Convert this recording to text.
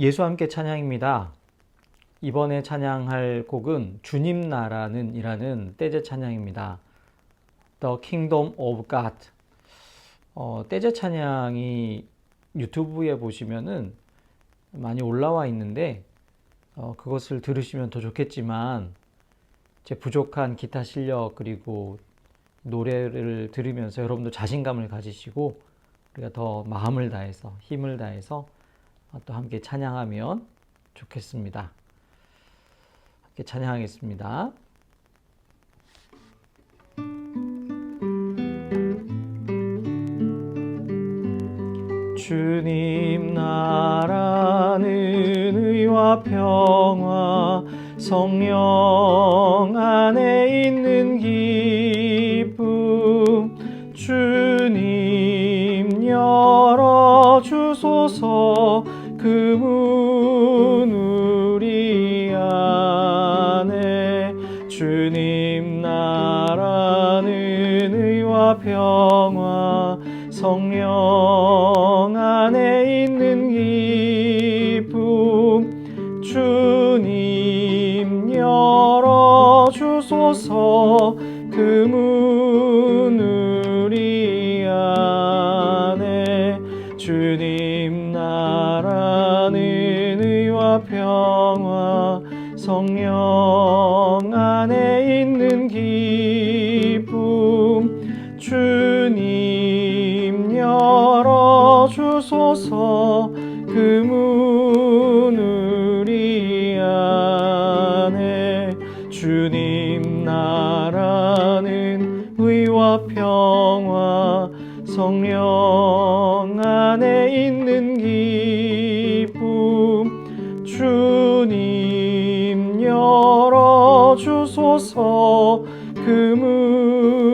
예수 함께 찬양입니다. 이번에 찬양할 곡은 주님 나라는 이라는 떼제 찬양입니다. The Kingdom of God. 어, 떼제 찬양이 유튜브에 보시면은 많이 올라와 있는데 어, 그것을 들으시면 더 좋겠지만 제 부족한 기타 실력 그리고 노래를 들으면서 여러분도 자신감을 가지시고 우리가 더 마음을 다해서 힘을 다해서 어, 또 함께 찬양하면 좋겠습니다. 함께 찬양하겠습니다. 주님 나라는 의와 평화 성령 안에 있는 기쁨 주님 열 주님 나라는 의와 평화 성령 안에 있는 기쁨. 주님 열어 주소서 그 문 우리 안에. 주님 나라는 의와 평화 성령 안에 있는 기쁨 주님 열어 주소서 그 문 우리 안에 주님 나라는 의와 평화 성령 안에 있는 기쁨 주님 주소서. 그물.